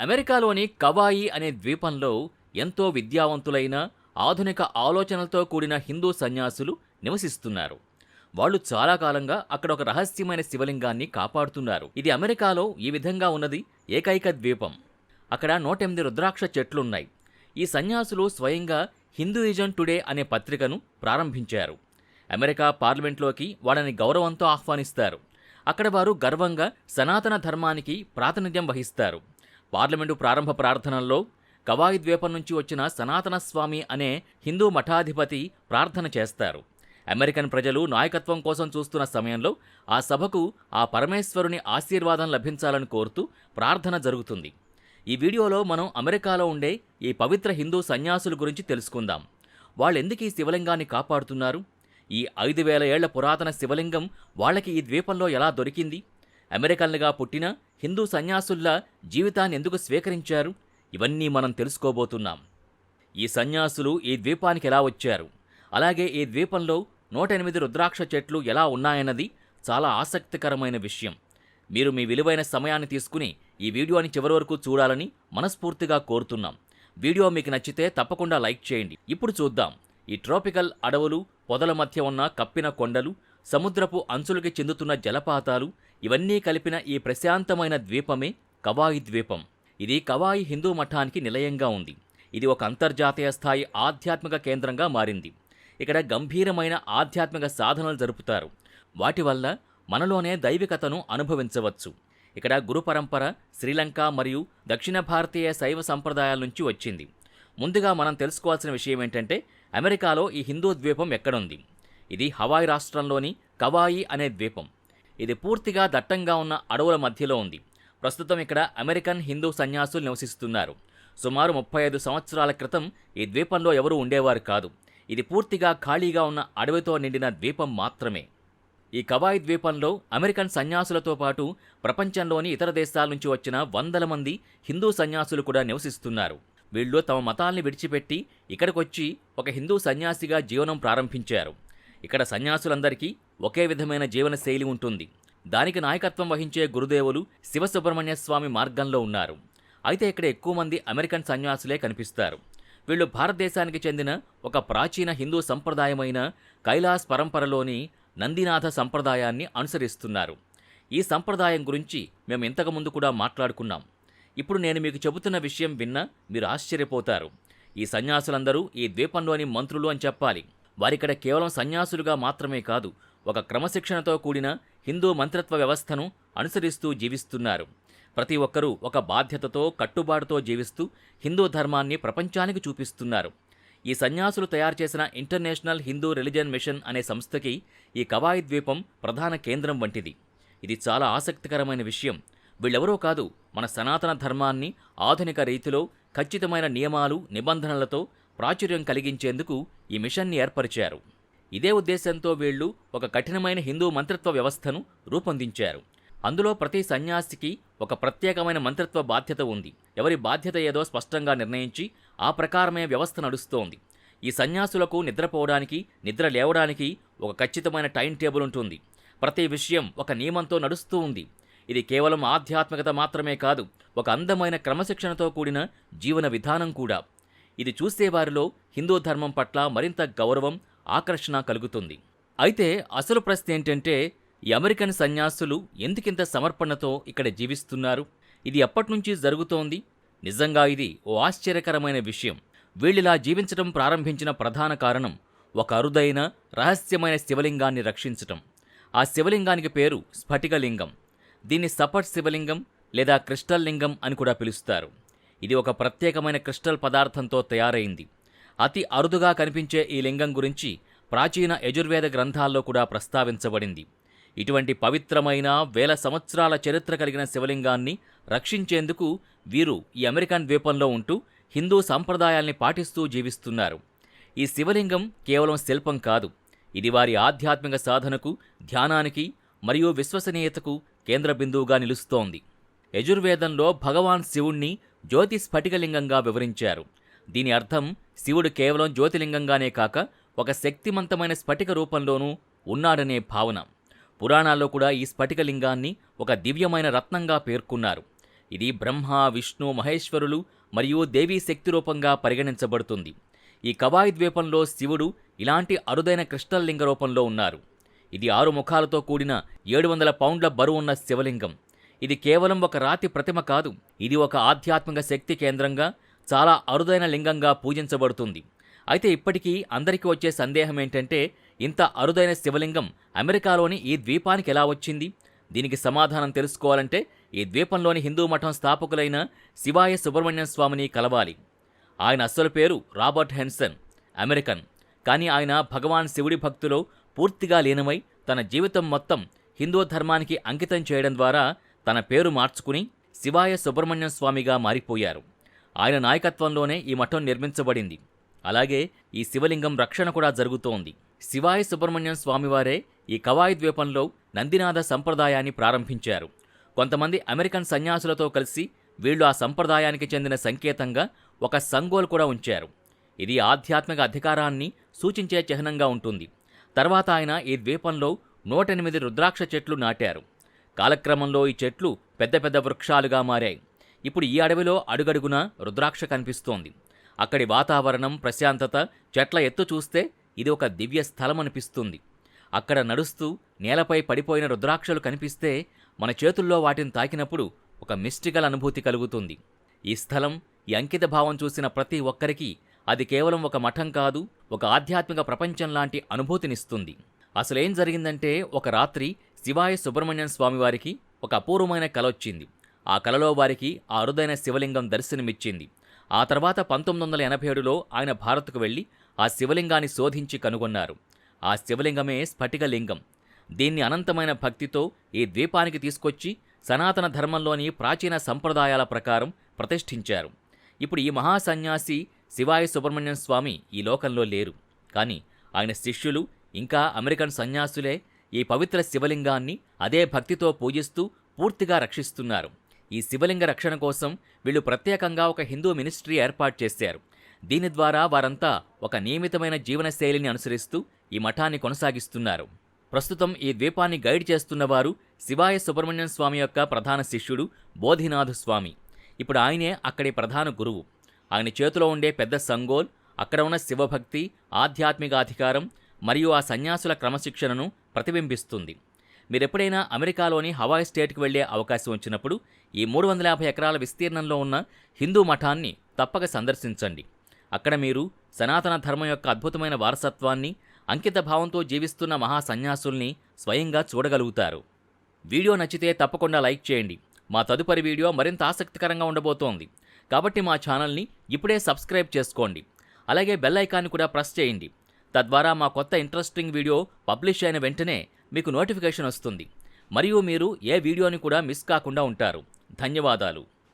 అమెరికాలోని కవాయి అనే ద్వీపంలో ఎంతో విద్యావంతులైన ఆధునిక ఆలోచనలతో కూడిన హిందూ సన్యాసులు నివసిస్తున్నారు. వాళ్ళు చాలా కాలంగా అక్కడ ఒక రహస్యమైన శివలింగాన్ని కాపాడుతున్నారు. ఇది అమెరికాలో ఈ విధంగా ఉన్నది ఏకైక ద్వీపం. అక్కడ నూట ఎనిమిది రుద్రాక్ష చెట్లున్నాయి. ఈ సన్యాసులు స్వయంగా హిందూయిజం టుడే అనే పత్రికను ప్రారంభించారు. అమెరికా పార్లమెంట్లోకి వాళ్ళని గౌరవంతో ఆహ్వానిస్తారు. అక్కడ వారు గర్వంగా సనాతన ధర్మానికి ప్రాతినిధ్యం వహిస్తారు. పార్లమెంటు ప్రారంభ ప్రార్థనల్లో కవాయి ద్వీపం నుంచి వచ్చిన సనాతన స్వామి అనే హిందూ మఠాధిపతి ప్రార్థన చేస్తారు. అమెరికన్ ప్రజలు నాయకత్వం కోసం చూస్తున్న సమయంలో ఆ సభకు ఆ పరమేశ్వరుని ఆశీర్వాదం లభించాలని కోరుతూ ప్రార్థన జరుగుతుంది. ఈ వీడియోలో మనం అమెరికాలో ఉండే ఈ పవిత్ర హిందూ సన్యాసుల గురించి తెలుసుకుందాం. వాళ్ళెందుకు ఈ శివలింగాన్ని కాపాడుతున్నారు? ఈ ఐదు వేల ఏళ్ళ పురాతన శివలింగం వాళ్ళకి ఈ ద్వీపంలో ఎలా దొరికింది? అమెరికన్లుగా పుట్టిన హిందూ సన్యాసుల్లా జీవితాన్ని ఎందుకు స్వీకరించారు? ఇవన్నీ మనం తెలుసుకోబోతున్నాం. ఈ సన్యాసులు ఈ ద్వీపానికి ఎలా వచ్చారు? అలాగే ఈ ద్వీపంలో నూట ఎనిమిది రుద్రాక్ష చెట్లు ఎలా ఉన్నాయన్నది చాలా ఆసక్తికరమైన విషయం. మీరు మీ విలువైన సమయాన్ని తీసుకుని ఈ వీడియోని చివరి వరకు చూడాలని మనస్ఫూర్తిగా కోరుతున్నాం. వీడియో మీకు నచ్చితే తప్పకుండా లైక్ చేయండి. ఇప్పుడు చూద్దాం. ఈ ట్రోపికల్ అడవులు పొదల మధ్య ఉన్న కప్పిన కొండలు సముద్రపు అంచులకి చెందుతున్న జలపాతాలు ఇవన్నీ కలిపిన ఈ ప్రశాంతమైన ద్వీపమే కవాయి ద్వీపం. ఇది కవాయి హిందూ మఠానికి నిలయంగా ఉంది. ఇది ఒక అంతర్జాతీయ స్థాయి ఆధ్యాత్మిక కేంద్రంగా మారింది. ఇక్కడ గంభీరమైన ఆధ్యాత్మిక సాధనలు జరుపుతారు. వాటి వల్ల మనలోనే దైవికతను అనుభవించవచ్చు. ఇక్కడ గురు పరంపర శ్రీలంక మరియు దక్షిణ భారతీయ శైవ సంప్రదాయాల నుంచి వచ్చింది. ముందుగా మనం తెలుసుకోవాల్సిన విషయం ఏంటంటే అమెరికాలో ఈ హిందూ ద్వీపం ఎక్కడుంది? ఇది హవాయి రాష్ట్రంలోని కవాయి అనే ద్వీపం. ఇది పూర్తిగా దట్టంగా ఉన్న అడవుల మధ్యలో ఉంది. ప్రస్తుతం ఇక్కడ అమెరికన్ హిందూ సన్యాసులు నివసిస్తున్నారు. సుమారు ముప్పై ఐదు సంవత్సరాల క్రితం ఈ ద్వీపంలో ఎవరూ ఉండేవారు కాదు. ఇది పూర్తిగా ఖాళీగా ఉన్న అడవితో నిండిన ద్వీపం మాత్రమే. ఈ కవాయి ద్వీపంలో అమెరికన్ సన్యాసులతో పాటు ప్రపంచంలోని ఇతర దేశాల నుంచి వచ్చిన వందల మంది హిందూ సన్యాసులు కూడా నివసిస్తున్నారు. వీళ్ళు తమ మతాల్ని విడిచిపెట్టి ఇక్కడికొచ్చి ఒక హిందూ సన్యాసిగా జీవనం ప్రారంభించారు. ఇక్కడ సన్యాసులందరికీ ఒకే విధమైన జీవన శైలి ఉంటుంది. దానికి నాయకత్వం వహించే గురుదేవులు శివసుబ్రహ్మణ్య స్వామి మార్గంలో ఉన్నారు. అయితే ఇక్కడ ఎక్కువ మంది అమెరికన్ సన్యాసులే కనిపిస్తారు. వీళ్ళు భారతదేశానికి చెందిన ఒక ప్రాచీన హిందూ సంప్రదాయమైన కైలాస్ పరంపరలోని నందినాథ సంప్రదాయాన్ని అనుసరిస్తున్నారు. ఈ సంప్రదాయం గురించి మేము ఇంతకుముందు కూడా మాట్లాడుకున్నాం. ఇప్పుడు నేను మీకు చెబుతున్న విషయం విన్నా మీరు ఆశ్చర్యపోతారు. ఈ సన్యాసులందరూ ఈ ద్వీపంలోని మంత్రులు అని చెప్పాలి. వారిక్కడ కేవలం సన్యాసులుగా మాత్రమే కాదు ఒక క్రమశిక్షణతో కూడిన హిందూ మంత్రత్వ వ్యవస్థను అనుసరిస్తూ జీవిస్తున్నారు. ప్రతి ఒక్కరూ ఒక బాధ్యతతో కట్టుబాటుతో జీవిస్తూ హిందూ ధర్మాన్ని ప్రపంచానికి చూపిస్తున్నారు. ఈ సన్యాసులు తయారు చేసిన ఇంటర్నేషనల్ హిందూ రిలిజియన్ మిషన్ అనే సంస్థకి ఈ కవాయి ద్వీపం ప్రధాన కేంద్రం వంటిది. ఇది చాలా ఆసక్తికరమైన విషయం. వీళ్ళెవరో కాదు మన సనాతన ధర్మాన్ని ఆధునిక రీతిలో ఖచ్చితమైన నియమాలు నిబంధనలతో ప్రాచుర్యం కలిగించేందుకు ఈ మిషన్ని ఏర్పరిచారు. ఇదే ఉద్దేశంతో వీళ్ళు ఒక కఠినమైన హిందూ మంత్రిత్వ వ్యవస్థను రూపొందించారు. అందులో ప్రతి సన్యాసికి ఒక ప్రత్యేకమైన మంత్రిత్వ బాధ్యత ఉంది. ఎవరి బాధ్యత ఏదో స్పష్టంగా నిర్ణయించి ఆ ప్రకారమే వ్యవస్థ నడుస్తోంది. ఈ సన్యాసులకు నిద్రపోవడానికి నిద్ర లేవడానికి ఒక ఖచ్చితమైన టైం టేబుల్ ఉంటుంది. ప్రతి విషయం ఒక నియమంతో నడుస్తూ ఉంది. ఇది కేవలం ఆధ్యాత్మికత మాత్రమే కాదు ఒక అందమైన క్రమశిక్షణతో కూడిన జీవన విధానం కూడా. ఇది చూసేవారిలో హిందూ ధర్మం పట్ల మరింత గౌరవం ఆకర్షణ కలుగుతుంది. అయితే అసలు ప్రశ్న ఏంటంటే ఈ అమెరికన్ సన్యాసులు ఎందుకింత సమర్పణతో ఇక్కడ జీవిస్తున్నారు? ఇది ఎప్పటినుంచి జరుగుతోంది? నిజంగా ఇది ఓ ఆశ్చర్యకరమైన విషయం. వీళ్ళిలా జీవించడం ప్రారంభించిన ప్రధాన కారణం ఒక అరుదైన రహస్యమైన శివలింగాన్ని రక్షించటం. ఆ శివలింగానికి పేరు స్ఫటికలింగం. దీన్ని సపట్ శివలింగం లేదా క్రిస్టల్ లింగం అని కూడా పిలుస్తారు. ఇది ఒక ప్రత్యేకమైన క్రిస్టల్ పదార్థంతో తయారైంది. అతి అరుదుగా కనిపించే ఈ లింగం గురించి ప్రాచీన యజుర్వేద గ్రంథాల్లో కూడా ప్రస్తావించబడింది. ఇటువంటి పవిత్రమైన వేల సంవత్సరాల చరిత్ర కలిగిన శివలింగాన్ని రక్షించేందుకు వీరు ఈ అమెరికన్ ద్వీపంలో ఉంటూ హిందూ సంప్రదాయాల్ని పాటిస్తూ జీవిస్తున్నారు. ఈ శివలింగం కేవలం శిల్పం కాదు ఇది వారి ఆధ్యాత్మిక సాధనకు ధ్యానానికి మరియు విశ్వసనీయతకు కేంద్ర బిందువుగా నిలుస్తోంది. యజుర్వేదంలో భగవాన్ శివుణ్ణి జ్యోతి స్ఫటికలింగంగా వివరించారు. దీని అర్థం శివుడు కేవలం జ్యోతిలింగంగానే కాక ఒక శక్తిమంతమైన స్ఫటిక రూపంలోనూ ఉన్నాడనే భావన. పురాణాల్లో కూడా ఈ స్ఫటికలింగాన్ని ఒక దివ్యమైన రత్నంగా పేర్కొన్నారు. ఇది బ్రహ్మ విష్ణు మహేశ్వరులు మరియు దేవీ శక్తి రూపంగా పరిగణించబడుతుంది. ఈ కవాయి ద్వీపంలో శివుడు ఇలాంటి అరుదైన క్రిస్టల్ లింగ రూపంలో ఉన్నారు. ఇది ఆరు ముఖాలతో కూడిన ఏడు వందల పౌండ్ల బరువున్న శివలింగం. ఇది కేవలం ఒక రాతి ప్రతిమ కాదు. ఇది ఒక ఆధ్యాత్మిక శక్తి కేంద్రంగా చాలా అరుదైన లింగంగా పూజించబడుతుంది. అయితే ఇప్పటికీ అందరికీ వచ్చే సందేహం ఏంటంటే ఇంత అరుదైన శివలింగం అమెరికాలోని ఈ ద్వీపానికి ఎలా వచ్చింది? దీనికి సమాధానం తెలుసుకోవాలంటే ఈ ద్వీపంలోని హిందూ మఠం స్థాపకులైన శివాయ సుబ్రహ్మణ్యం స్వామిని కలవాలి. ఆయన అసలు పేరు రాబర్ట్ హెన్సన్ అమెరికన్. కానీ ఆయన భగవాన్ శివుడి భక్తులో పూర్తిగా లీనమై తన జీవితం మొత్తం హిందూ ధర్మానికి అంకితం చేయడం ద్వారా తన పేరు మార్చుకుని శివాయ సుబ్రహ్మణ్యం స్వామిగా మారిపోయారు. ఆయన నాయకత్వంలోనే ఈ మఠం నిర్మించబడింది. అలాగే ఈ శివలింగం రక్షణ కూడా జరుగుతోంది. శివాయ సుబ్రహ్మణ్యం స్వామివారే ఈ కవాయి ద్వీపంలో నందినాథ సంప్రదాయాన్ని ప్రారంభించారు. కొంతమంది అమెరికన్ సన్యాసులతో కలిసి వీళ్ళు ఆ సంప్రదాయానికి చెందిన సంకేతంగా ఒక సంగోల్ కూడా ఉంచారు. ఇది ఆధ్యాత్మిక అధికారాన్ని సూచించే చిహ్నంగా ఉంటుంది. తర్వాత ఆయన ఈ ద్వీపంలో నూట ఎనిమిది రుద్రాక్ష చెట్లు నాటారు. కాలక్రమంలో ఈ చెట్లు పెద్ద పెద్ద వృక్షాలుగా మారాయి. ఇప్పుడు ఈ అడవిలో అడుగడుగున రుద్రాక్ష కనిపిస్తోంది. అక్కడి వాతావరణం ప్రశాంతత చెట్ల ఎత్తు చూస్తే ఇది ఒక దివ్య స్థలం అనిపిస్తుంది అక్కడ నడుస్తూ నేలపై పడిపోయిన రుద్రాక్షలు కనిపిస్తే మన చేతుల్లో వాటిని తాకినప్పుడు ఒక మిస్టికల్ అనుభూతి కలుగుతుంది. ఈ స్థలం ఈ అంకిత భావం చూసిన ప్రతి ఒక్కరికి అది కేవలం ఒక మఠం కాదు ఒక ఆధ్యాత్మిక ప్రపంచం లాంటి అనుభూతినిస్తుంది. అసలేం జరిగిందంటే ఒక రాత్రి శివాయ సుబ్రహ్మణ్యం స్వామివారికి ఒక అపూర్వమైన కలొచ్చింది ఆ కలలో వారికి ఆ అరుదైన శివలింగం దర్శనమిచ్చింది. ఆ తర్వాత పంతొమ్మిది వందల ఎనభై ఏడులో ఆయన భారత్కు వెళ్ళి ఆ శివలింగాన్ని శోధించి కనుగొన్నారు. ఆ శివలింగమే స్ఫటికలింగం దీన్ని అనంతమైన భక్తితో ఈ ద్వీపానికి తీసుకొచ్చి సనాతన ధర్మంలోని ప్రాచీన సంప్రదాయాల ప్రకారం ప్రతిష్ఠించారు. ఇప్పుడు ఈ మహాసన్యాసి శివాయ సుబ్రహ్మణ్యం స్వామి ఈ లోకంలో లేరు. కానీ ఆయన శిష్యులు ఇంకా అమెరికన్ సన్యాసులే ఈ పవిత్ర శివలింగాన్ని అదే భక్తితో పూజిస్తూ పూర్తిగా రక్షిస్తున్నారు. ఈ శివలింగ రక్షణ కోసం వీళ్ళు ప్రత్యేకంగా ఒక హిందూ మినిస్ట్రీ ఏర్పాటు చేశారు. దీని ద్వారా వారంతా ఒక నియమితమైన జీవనశైలిని అనుసరిస్తూ ఈ మఠాన్ని కొనసాగిస్తున్నారు. ప్రస్తుతం ఈ ద్వీపాన్ని గైడ్ చేస్తున్నవారు శివాయ సుబ్రహ్మణ్యం స్వామి యొక్క ప్రధాన శిష్యుడు బోధినాథ స్వామి. ఇప్పుడు ఆయనే అక్కడి ప్రధాన గురువు. ఆయన చేతిలో ఉండే పెద్ద సంగోల్ అక్కడ ఉన్న శివభక్తి ఆధ్యాత్మిక అధికారం మరియు ఆ సన్యాసుల క్రమశిక్షణను ప్రతిబింబిస్తుంది. మీరు ఎప్పుడైనా అమెరికాలోని హవాయ్ స్టేట్కి వెళ్ళే అవకాశం వచ్చినప్పుడు ఈ మూడు వందల యాభై ఎకరాల విస్తీర్ణంలో ఉన్న హిందూ మఠాన్ని తప్పక సందర్శించండి. అక్కడ మీరు సనాతన ధర్మం యొక్క అద్భుతమైన వారసత్వాన్ని అంకిత భావంతో జీవిస్తున్న మహా సన్యాసుల్ని స్వయంగా చూడగలుగుతారు. వీడియో నచ్చితే తప్పకుండా లైక్ చేయండి. మా తదుపరి వీడియో మరింత ఆసక్తికరంగా ఉండబోతోంది. కాబట్టి మా ఛానల్ని ఇప్పుడే సబ్స్క్రైబ్ చేసుకోండి. అలాగే బెల్ ఐకాన్ని కూడా ప్రెస్ చేయండి. తద్వారా మా కొత్త ఇంట్రెస్టింగ్ వీడియో పబ్లిష్ అయిన వెంటనే మీకు నోటిఫికేషన్ వస్తుంది. మరియు మీరు ఏ వీడియోని కూడా మిస్ కాకుండా ఉంటారు. ధన్యవాదాలు.